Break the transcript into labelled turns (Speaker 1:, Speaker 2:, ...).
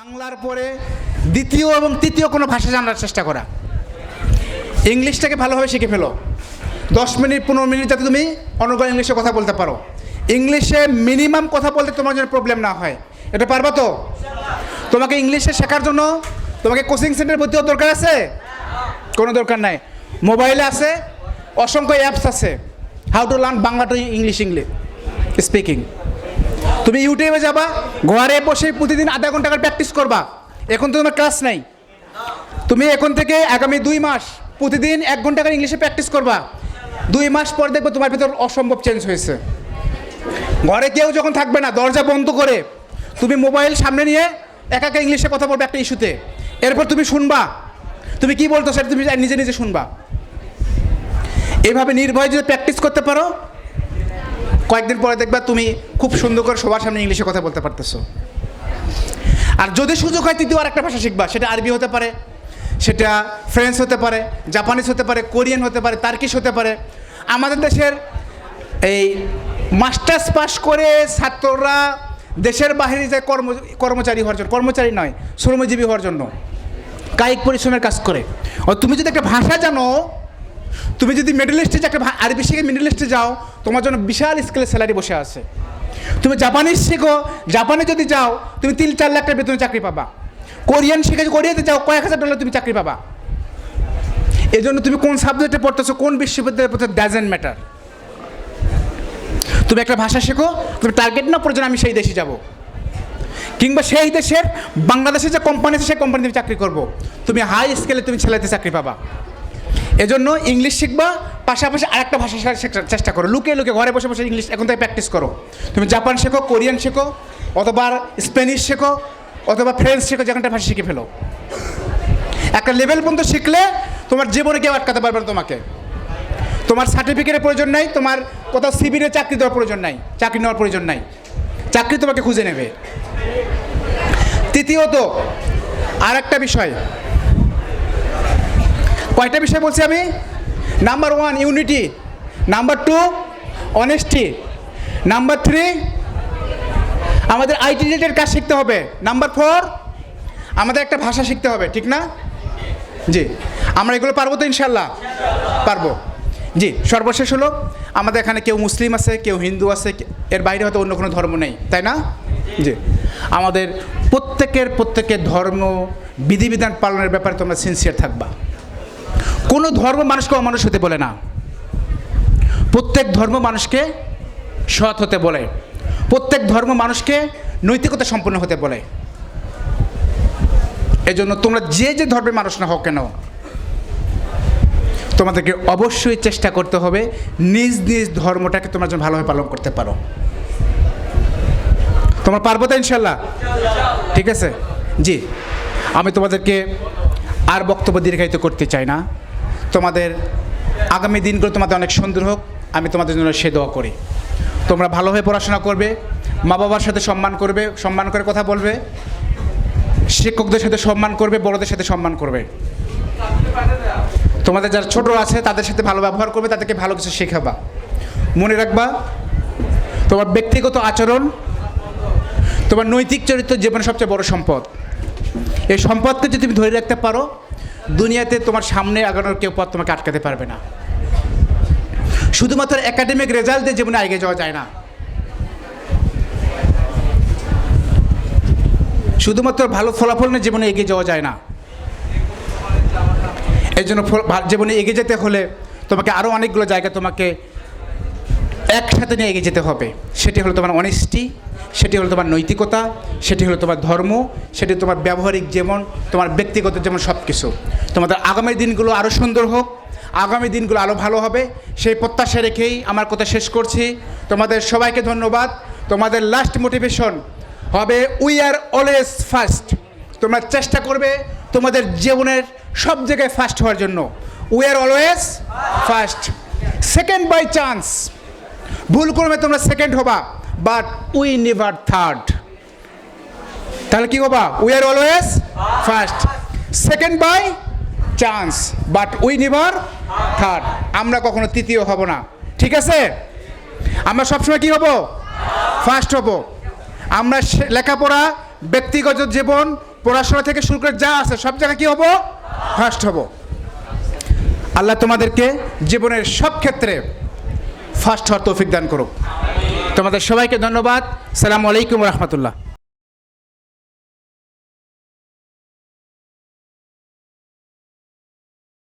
Speaker 1: বাংলার পরে দ্বিতীয় এবং তৃতীয় কোনো ভাষা জানার চেষ্টা করা। ইংলিশটাকে ভালোভাবে শিখে ফেলো। দশ মিনিট, পনেরো মিনিট যাতে তুমি অনর্গল ইংলিশে কথা বলতে পারো। ইংলিশে মিনিমাম কথা বলতে তোমার জন্য প্রবলেম না হয়। এটা পারবা তো? তোমাকে ইংলিশে শেখার জন্য তোমাকে কোচিং সেন্টার ভর্তি হওয়ার দরকার আছে? কোনো দরকার নাই। মোবাইলে আছে, অসংখ্য অ্যাপস আছে। How to learn Bangla to English English speaking তুমি ইউটিউবে যাবা, ঘরে বসে প্রতিদিন আধা ঘণ্টা প্র্যাকটিস করবা। এখন তো তোমার ক্লাস নাই। তুমি এখন থেকে আগামী দুই মাস প্রতিদিন এক ঘণ্টা করে ইংলিশে প্র্যাকটিস করবা। দুই মাস পর দেখবে তোমার ভিতর অসম্ভব চেঞ্জ হয়েছে। ঘরে কেউ যখন থাকবে না, দরজা বন্ধ করে, তুমি মোবাইল সামনে নিয়ে একা একা ইংলিশে কথা বলবে একটা ইস্যুতে এরপর তুমি শুনবা। তুমি কি বলতো সেটা তুমি নিজে নিজে শুনবা। এভাবে নির্ভয়ে যদি প্র্যাকটিস করতে পারো কয়েকদিন পরে দেখবা তুমি খুব সুন্দর করে সবার সামনে ইংলিশে কথা বলতে পারতেছো। আর যদি সুযোগ হয় তৃতীয় আর একটা ভাষা শিখবা, সেটা আরবি হতে পারে, সেটা ফ্রেঞ্চ হতে পারে, জাপানিজ হতে পারে, কোরিয়ান হতে পারে, তার্কিশ হতে পারে। আমাদের দেশের এই মাস্টার্স পাস করে ছাত্ররা দেশের বাইরে যায় কর্ম, কর্মচারী হওয়ার জন্য, কর্মচারী নয়, শ্রমজীবী হওয়ার জন্য কায়িক পরিশ্রমের কাজ করে। ও তুমি যদি একটা ভাষা জানো তুমি যদি মিডল ইস্টে একটা আরবি শিখে মিডল ইস্টে যাও, তোমার জন্য বিশাল স্কেলের স্যালারি বসে আছে। তুমি জাপানিজ শেখো, জাপানে যদি যাও, তুমি তিন চার লাখ টাকা বেতনে চাকরি পাবা। কোরিয়ান শিখে কোরিয়াতে যাও, কয়েক হাজার ডলার তুমি চাকরি পাবা। এই জন্য তুমি কোন সাবজেক্টে পড়তেছো, কোন বিশ্ববিদ্যালয়ে পড়তেছো ডাজেন্ট ম্যাটার তুমি একটা ভাষা শেখো, তুমি টার্গেট না প্রয়োজন আমি সেই দেশে যাব। কিংবা সেই দেশের, বাংলাদেশের যে কোম্পানি আছে, সেই কোম্পানিতে চাকরি করব। তুমি হাই স্কেলে তুমি ছেলেতে চাকরি পাবা। এজন্য ইংলিশ শিখবা, পাশাপাশি আরেকটা ভাষা শেখার চেষ্টা করো। লুকে লুকে ঘরে বসে বসে ইংলিশ এখন থেকে প্র্যাকটিস করো। তুমি জাপান শেখো, কোরিয়ান শেখো, অথবা স্প্যানিশ শেখো, অথবা ফ্রেঞ্চ শেখো যেখানটা ভাষা শিখে ফেলো। একটা লেভেল পর্যন্ত শিখলে তোমার জীবনে কেউ আটকাতে পারবে না তোমাকে। তোমার সার্টিফিকেটের প্রয়োজন নাই, তোমার কোথাও সিবিরে চাকরি দেওয়ার প্রয়োজন নাই, চাকরি নেওয়ার প্রয়োজন নাই। চাকরি তোমাকে খুঁজে নেবে। তৃতীয়ত আর একটা বিষয় কয়টা বিষয় বলছি আমি? Number one unity number two honesty number three আমাদের আইটি রিলেটেড কাজ শিখতে হবে। নাম্বার ফোর আমাদের একটা ভাষা শিখতে হবে, ঠিক না? জি, আমরা এগুলো পারব তো ইনশাল্লাহ পারব। জি, সর্বশেষ হলো, আমাদের এখানে কেউ মুসলিম আছে, কেউ হিন্দু আছে এর বাইরে হয়তো অন্য কোনো ধর্ম নেই, তাই না? জি, আমাদের প্রত্যেকের প্রত্যেকের ধর্ম, বিধিবিধান পালনের ব্যাপারে তোমরা সিনসিয়ার থাকবা। কোনো ধর্ম মানুষকে অমানুষ হতে বলে না। প্রত্যেক ধর্ম মানুষকে সৎ হতে বলে। প্রত্যেক ধর্ম মানুষকে নৈতিকতা সম্পন্ন হতে বলে। এজন্য তোমরা যে যে ধর্মের মানুষ না হোক কেন, তোমাদেরকে অবশ্যই চেষ্টা করতে হবে নিজ নিজ ধর্মটাকে তোমরা যেন ভালোভাবে পালন করতে পারো। তোমরা পারব তো ইনশাল্লাহ ঠিক আছে? জি। আমি তোমাদেরকে আর বক্তব্য দীর্ঘায়িত করতে চাই না। তোমাদের আগামী দিনগুলো তোমাদের অনেক সুন্দর হোক, আমি তোমাদের জন্য সে দোয়া করি। তোমরা ভালোভাবে পড়াশোনা করবে, মা বাবার সাথে সম্মান করবে, সম্মান করে কথা বলবে, শিক্ষকদের সাথে সম্মান করবে, বড়দের সাথে সম্মান করবে। তোমাদের যারা ছোট আছে, তাদের সাথে ভালো ব্যবহার করবে, তাদেরকে ভালো কিছু শেখাবা। মনে রাখবা, তোমার ব্যক্তিগত আচরণ, তোমার নৈতিক চরিত্র জীবনের সবচেয়ে বড় সম্পদ। এই সম্পদকে যদি তুমি ধরে রাখতে পারো দুনিয়াতে তোমার সামনে আগানোর কেউ পথ তোমাকে আটকাতে পারবে না। শুধুমাত্র একাডেমিক রেজাল্ট দিয়ে জীবনে আগে যাওয়া যায় না। শুধুমাত্র ভালো ফলাফল নিয়ে জীবনে এগিয়ে যাওয়া যায় না। এই জন্য জীবনে এগিয়ে যেতে হলে তোমাকে আরও অনেকগুলো জায়গা তোমাকে একসাথে নিয়ে এগিয়ে যেতে হবে। সেটি হলো তোমার অনেস্টি সেটি হলো তোমার নৈতিকতা, সেটি হলো তোমার ধর্ম, সেটি তোমার ব্যবহারিক যেমন, তোমার ব্যক্তিগত যেমন সব কিছু তোমাদের আগামী দিনগুলো আরও সুন্দর হোক, আগামী দিনগুলো আরও ভালো হবে। সেই প্রত্যাশা রেখেই আমার কথা শেষ করছি। তোমাদের সবাইকে ধন্যবাদ। তোমাদের লাস্ট মোটিভেশন হবে উই আর অলওয়েজ ফার্স্ট তোমরা চেষ্টা করবে তোমাদের জীবনের সব জায়গায় ফার্স্ট হওয়ার জন্য। We are always first second by chance ভুল করবে তোমরা সেকেন্ড হবা বাট উই নেভার থার্ড তাহলে কি হবা we are always first second by chance but we never third আমরা কখনো তৃতীয় হব না। ঠিক আছে? আমরা সবসময় কি হব? ফার্স্ট হব। আমরা লেখাপড়া, ব্যক্তিগত জীবন, পড়াশোনা থেকে শুরু করে যা আছে, সব জায়গায় কী হব? ফার্স্ট হব। আল্লাহ তোমাদেরকে জীবনের সব ক্ষেত্রে ফার্স্ট হওয়ার তৌফিক দান করুক। তোমাদের সবাইকে ধন্যবাদ। সালাম আলাইকুম রহমতুল্লাহ।